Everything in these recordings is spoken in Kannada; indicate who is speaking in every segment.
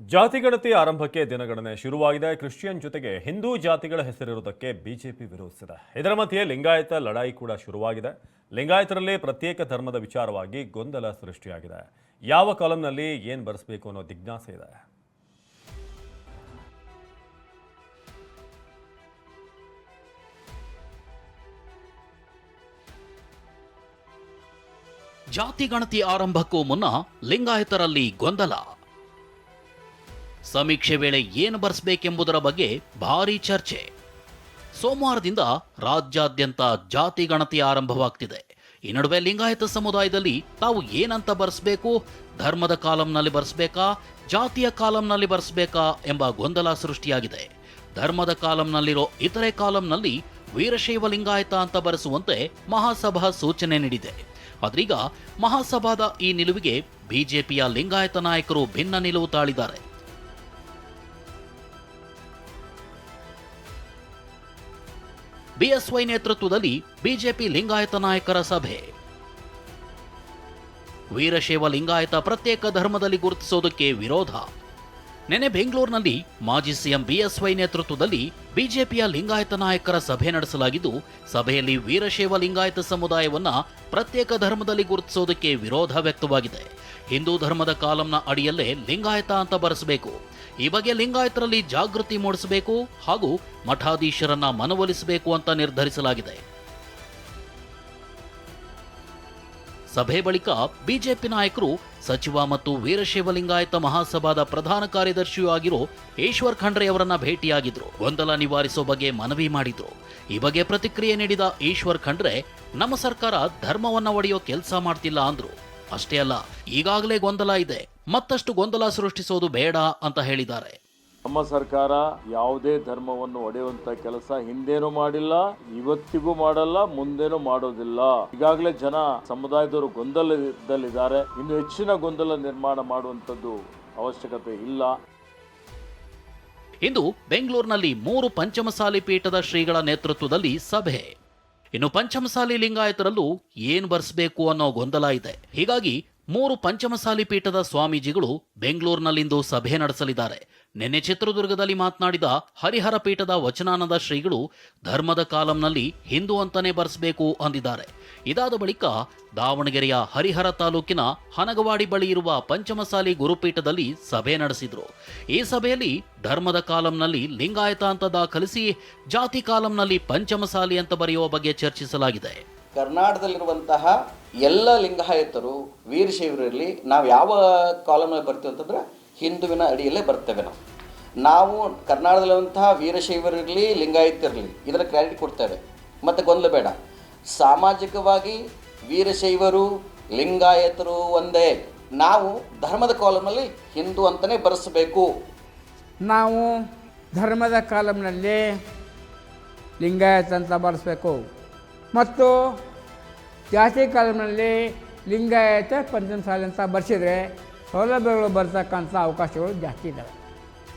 Speaker 1: ಜಾತಿಗಣತಿ ಆರಂಭಕ್ಕೆ ದಿನಗಣನೆ ಶುರುವಾಗಿದೆ. ಕ್ರಿಶ್ಚಿಯನ್ ಜೊತೆಗೆ ಹಿಂದೂ ಜಾತಿಗಳ ಹೆಸರಿರುವುದಕ್ಕೆ ಬಿಜೆಪಿ ವಿರೋಧಿಸಿದೆ. ಇದರ ಮಧ್ಯೆ ಲಿಂಗಾಯತ ಲಡಾಯಿ ಕೂಡ ಶುರುವಾಗಿದೆ. ಲಿಂಗಾಯತರಲ್ಲಿ ಪ್ರತ್ಯೇಕ ಧರ್ಮದ ವಿಚಾರವಾಗಿ ಗೊಂದಲ ಸೃಷ್ಟಿಯಾಗಿದೆ. ಯಾವ ಕಾಲಂನಲ್ಲಿ ಏನು ಬರೆಸಬೇಕು ಅನ್ನೋ ಜಿಜ್ಞಾಸೆ ಇದೆ.
Speaker 2: ಜಾತಿ ಗಣತಿ ಆರಂಭಕ್ಕೂ ಮುನ್ನ ಲಿಂಗಾಯತರಲ್ಲಿ ಗೊಂದಲ. ಸಮೀಕ್ಷೆ ವೇಳೆ ಏನು ಬರೆಸಬೇಕೆಂಬುದರ ಬಗ್ಗೆ ಭಾರೀ ಚರ್ಚೆ. ಸೋಮವಾರದಿಂದ ರಾಜ್ಯಾದ್ಯಂತ ಜಾತಿ ಗಣತಿ ಆರಂಭವಾಗ್ತಿದೆ. ಈ ನಡುವೆ ಲಿಂಗಾಯತ ಸಮುದಾಯದಲ್ಲಿ ತಾವು ಏನಂತ ಬರೆಸಬೇಕು, ಧರ್ಮದ ಕಾಲಂನಲ್ಲಿ ಬರೆಸಬೇಕಾ, ಜಾತಿಯ ಕಾಲಂನಲ್ಲಿ ಬರೆಸಬೇಕಾ ಎಂಬ ಗೊಂದಲ ಸೃಷ್ಟಿಯಾಗಿದೆ. ಧರ್ಮದ ಕಾಲಂನಲ್ಲಿರೋ ಇತರೆ ಕಾಲಂನಲ್ಲಿ ವೀರಶೈವ ಲಿಂಗಾಯತ ಅಂತ ಬರೆಸುವಂತೆ ಮಹಾಸಭಾ ಸೂಚನೆ ನೀಡಿದೆ. ಆದ್ರೀಗ ಮಹಾಸಭಾದ ಈ ನಿಲುವಿಗೆ ಬಿಜೆಪಿಯ ಲಿಂಗಾಯತ ನಾಯಕರು ಭಿನ್ನ ನಿಲುವು ತಾಳಿದ್ದಾರೆ. ಬಿಎಸ್ವೈ ನೇತೃತ್ವದಲ್ಲಿ ಬಿಜೆಪಿ ಲಿಂಗಾಯತ ನಾಯಕರ ಸಭೆ. ವೀರಶೈವ ಲಿಂಗಾಯತ ಪ್ರತ್ಯೇಕ ಧರ್ಮದಲ್ಲಿ ಗುರುತಿಸೋದಕ್ಕೆ ವಿರೋಧ. ನೆನೆ ಬೆಂಗಳೂರಿನಲ್ಲಿ ಮಾಜಿ ಸಿಎಂ ಬಿಎಸ್ವೈ ನೇತೃತ್ವದಲ್ಲಿ ಬಿಜೆಪಿಯ ಲಿಂಗಾಯತ ನಾಯಕರ ಸಭೆ ನಡೆಸಲಾಗಿದ್ದು, ಸಭೆಯಲ್ಲಿ ವೀರಶೈವ ಲಿಂಗಾಯತ ಸಮುದಾಯವನ್ನ ಪ್ರತ್ಯೇಕ ಧರ್ಮದಲ್ಲಿ ಗುರುತಿಸೋದಕ್ಕೆ ವಿರೋಧ ವ್ಯಕ್ತವಾಗಿದೆ. ಹಿಂದೂ ಧರ್ಮದ ಕಾಲಂನ ಅಡಿಯಲ್ಲೇ ಲಿಂಗಾಯತ ಅಂತ ಬರೆಸಬೇಕು. ಈ ಬಗ್ಗೆ ಲಿಂಗಾಯತರಲ್ಲಿ ಜಾಗೃತಿ ಮೂಡಿಸಬೇಕು ಹಾಗೂ ಮಠಾಧೀಶರನ್ನ ಮನವೊಲಿಸಬೇಕು ಅಂತ ನಿರ್ಧರಿಸಲಾಗಿದೆ. ಸಭೆ ಬಳಿಕ ಬಿಜೆಪಿ ನಾಯಕರು ಸಚಿವ ಮತ್ತು ವೀರಶೈವ ಲಿಂಗಾಯತ ಮಹಾಸಭಾದ ಪ್ರಧಾನ ಕಾರ್ಯದರ್ಶಿಯೂ ಆಗಿರೋ ಈಶ್ವರ್ ಖಂಡ್ರೆ ಅವರನ್ನ ಭೇಟಿಯಾಗಿದ್ರು. ಗೊಂದಲ ನಿವಾರಿಸೋ ಬಗ್ಗೆ ಮನವಿ ಮಾಡಿದ್ರು. ಈ ಬಗ್ಗೆ ಪ್ರತಿಕ್ರಿಯೆ ನೀಡಿದ ಈಶ್ವರ್ ಖಂಡ್ರೆ, ನಮ್ಮ ಸರ್ಕಾರ ಧರ್ಮವನ್ನ ಒಡೆಯೋ ಕೆಲಸ ಮಾಡ್ತಿಲ್ಲ ಅಂದ್ರು. ಅಷ್ಟೇ ಅಲ್ಲ, ಈಗಾಗಲೇ ಗೊಂದಲ ಇದೆ. ಮತ್ತಷ್ಟು ಗೊಂದಲ ಸೃಷ್ಟಿಸೋದು ಬೇಡ ಅಂತ ಹೇಳಿದ್ದಾರೆ.
Speaker 3: ನಮ್ಮ ಸರ್ಕಾರ ಯಾವುದೇ ಧರ್ಮವನ್ನು ಒಡೆಯುವಂತ ಕೆಲಸ ಹಿಂದೇನೂ ಮಾಡಿಲ್ಲ, ಇವತ್ತಿಗೂ ಮಾಡಲ್ಲ, ಮುಂದೇನು ಮಾಡೋದಿಲ್ಲ. ಈಗಾಗಲೇ ಜನ ಸಮುದಾಯದವರು ಗೊಂದಲದಲ್ಲಿದ್ದಾರೆ. ಇನ್ನು ಹೆಚ್ಚಿನ ಗೊಂದಲ ನಿರ್ಮಾಣ ಮಾಡುವಂಥದ್ದು ಅವಶ್ಯಕತೆ ಇಲ್ಲ.
Speaker 2: ಇಂದು ಬೆಂಗಳೂರಿನಲ್ಲಿ ಮೂರು ಪಂಚಮಸಾಲಿ ಪೀಠದ ಶ್ರೀಗಳ ನೇತೃತ್ವದಲ್ಲಿ ಸಭೆ. ಇನ್ನು ಪಂಚಮಸಾಲಿ ಲಿಂಗಾಯತರಲ್ಲೂ ಏನು ಬರೆಸಬೇಕು ಅನ್ನೋ ಗೊಂದಲ ಇದೆ. ಹೀಗಾಗಿ ಮೂರು ಪಂಚಮಸಾಲಿ ಪೀಠದ ಸ್ವಾಮೀಜಿಗಳು ಬೆಂಗಳೂರಿನಲ್ಲಿಂದು ಸಭೆ ನಡೆಸಲಿದ್ದಾರೆ. ನಿನ್ನೆ ಚಿತ್ರದುರ್ಗದಲ್ಲಿ ಮಾತನಾಡಿದ ಹರಿಹರ ಪೀಠದ ವಚನಾನಂದ ಶ್ರೀಗಳು ಧರ್ಮದ ಕಾಲಂನಲ್ಲಿ ಹಿಂದೂ ಅಂತಾನೆ ಬರೆಸಬೇಕು ಅಂದಿದ್ದಾರೆ. ಇದಾದ ಬಳಿಕ ದಾವಣಗೆರೆಯ ಹರಿಹರ ತಾಲೂಕಿನ ಹನಗವಾಡಿ ಬಳಿ ಇರುವ ಪಂಚಮಸಾಲಿ ಗುರುಪೀಠದಲ್ಲಿ ಸಭೆ ನಡೆಸಿದ್ರು. ಈ ಸಭೆಯಲ್ಲಿ ಧರ್ಮದ ಕಾಲಂನಲ್ಲಿ ಲಿಂಗಾಯತ ಅಂತ ದಾಖಲಿಸಿ ಜಾತಿ ಕಾಲಂನಲ್ಲಿ ಪಂಚಮಸಾಲಿ ಅಂತ ಬರೆಯುವ ಬಗ್ಗೆ ಚರ್ಚಿಸಲಾಗಿದೆ.
Speaker 4: ಕರ್ನಾಟಕದಲ್ಲಿರುವಂತಹ ಎಲ್ಲ ಲಿಂಗಾಯತರು ವೀರಶೈವರಲ್ಲಿ ನಾವು ಯಾವ ಕಾಲಂನಲ್ಲಿ ಬರ್ತೀವಿ ಅಂತಂದ್ರೆ ಹಿಂದುವಿನ ಅಡಿಯಲ್ಲೇ ಬರ್ತೇವೆ ನಾವು. ನಾವು ಕರ್ನಾಟಕದಲ್ಲಿರುವಂತಹ ವೀರಶೈವರಿರಲಿ ಲಿಂಗಾಯತರಿರಲಿ ಇದರ ಕ್ಲಾರಿಟಿ ಕೊಡ್ತೇವೆ. ಮತ್ತು ಗೊಂದಲ ಬೇಡ. ಸಾಮಾಜಿಕವಾಗಿ ವೀರಶೈವರು, ಲಿಂಗಾಯತರು ಒಂದೇ. ನಾವು ಧರ್ಮದ ಕಾಲಮ್ನಲ್ಲಿ ಹಿಂದೂ ಅಂತಲೇ ಬರೆಸಬೇಕು.
Speaker 5: ನಾವು ಧರ್ಮದ ಕಾಲಮ್ನಲ್ಲಿ ಲಿಂಗಾಯತ ಅಂತ ಬರೆಸಬೇಕು. ಮತ್ತು ಜಾತಿ ಕಾಲಮ್ನಲ್ಲಿ ಲಿಂಗಾಯತ, ಪಂಚಮಸಾಲಿ ಅಂತ ಬರೆಸಿದ್ರೆ ಸೌಲಭ್ಯಗಳು ಬರ್ತಕ್ಕಂಥ ಅವಕಾಶಗಳು ಜಾಸ್ತಿ ಇದ್ದಾವೆ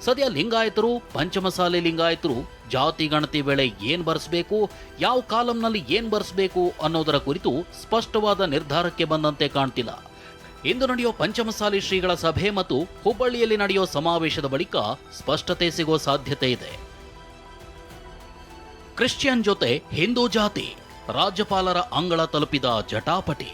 Speaker 2: ಸದ್ಯ ಲಿಂಗಾಯತರು, ಪಂಚಮಸಾಲಿ ಲಿಂಗಾಯತರು ಜಾತಿ ಗಣತಿ ವೇಳೆ ಏನ್ ಬರೆಸಬೇಕು, ಯಾವ ಕಾಲಂನಲ್ಲಿ ಏನ್ ಬರೆಸಬೇಕು ಅನ್ನೋದರ ಕುರಿತು ಸ್ಪಷ್ಟವಾದ ನಿರ್ಧಾರಕ್ಕೆ ಬಂದಂತೆ ಕಾಣ್ತಿಲ್ಲ. ಇಂದು ನಡೆಯೋ ಪಂಚಮಸಾಲಿ ಶ್ರೀಗಳ ಸಭೆ ಮತ್ತು ಹುಬ್ಬಳ್ಳಿಯಲ್ಲಿ ನಡೆಯೋ ಸಮಾವೇಶದ ಬಳಿಕ ಸ್ಪಷ್ಟತೆ ಸಿಗೋ ಸಾಧ್ಯತೆ ಇದೆ. ಕ್ರಿಶ್ಚಿಯನ್ ಜೊತೆ ಹಿಂದೂ ಜಾತಿ, ರಾಜ್ಯಪಾಲರ ಅಂಗಳ ತಲುಪಿದ ಜಟಾಪಟಿ.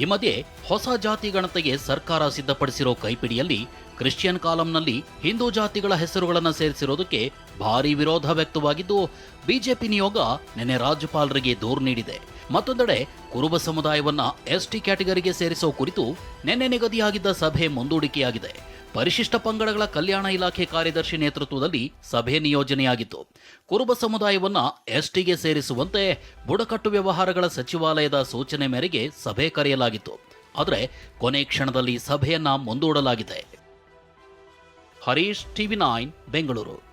Speaker 2: ಈ ಮಧ್ಯೆ ಹೊಸ ಜಾತಿ ಗಣತೆಗೆ ಸರ್ಕಾರ ಸಿದ್ಧಪಡಿಸಿರೋ ಕೈಪಿಡಿಯಲ್ಲಿ ಕ್ರಿಶ್ಚಿಯನ್ ಕಾಲಂನಲ್ಲಿ ಹಿಂದೂ ಜಾತಿಗಳ ಹೆಸರುಗಳನ್ನು ಸೇರಿಸಿರೋದಕ್ಕೆ ಭಾರೀ ವಿರೋಧ ವ್ಯಕ್ತವಾಗಿದ್ದು, ಬಿಜೆಪಿ ನಿಯೋಗ ನಿನ್ನೆ ರಾಜ್ಯಪಾಲರಿಗೆ ದೂರು ನೀಡಿದೆ. ಮತ್ತೊಂದೆಡೆ ಕುರುಬ ಸಮುದಾಯವನ್ನ ಎಸ್ಟಿ ಕ್ಯಾಟಗರಿಗೆ ಸೇರಿಸೋ ಕುರಿತು ನಿನ್ನೆ ನಿಗದಿಯಾಗಿದ್ದ ಸಭೆ ಮುಂದೂಡಿಕೆಯಾಗಿದೆ. ಪರಿಶಿಷ್ಟ ಪಂಗಡಗಳ ಕಲ್ಯಾಣ ಇಲಾಖೆ ಕಾರ್ಯದರ್ಶಿ ನೇತೃತ್ವದಲ್ಲಿ ಸಭೆ ನಿಯೋಜನೆಯಾಗಿತ್ತು. ಕುರುಬ ಸಮುದಾಯವನ್ನ ಎಸ್ಟಿಗೆ ಸೇರಿಸುವಂತೆ ಬುಡಕಟ್ಟು ವ್ಯವಹಾರಗಳ ಸಚಿವಾಲಯದ ಸೂಚನೆ ಮೇರೆಗೆ ಸಭೆ ಕರೆಯಲಾಗಿತ್ತು. ಆದರೆ ಕೊನೆ ಕ್ಷಣದಲ್ಲಿ ಸಭೆಯನ್ನ ಮುಂದೂಡಲಾಗಿದೆ. Harish TV nine, Bengaluru.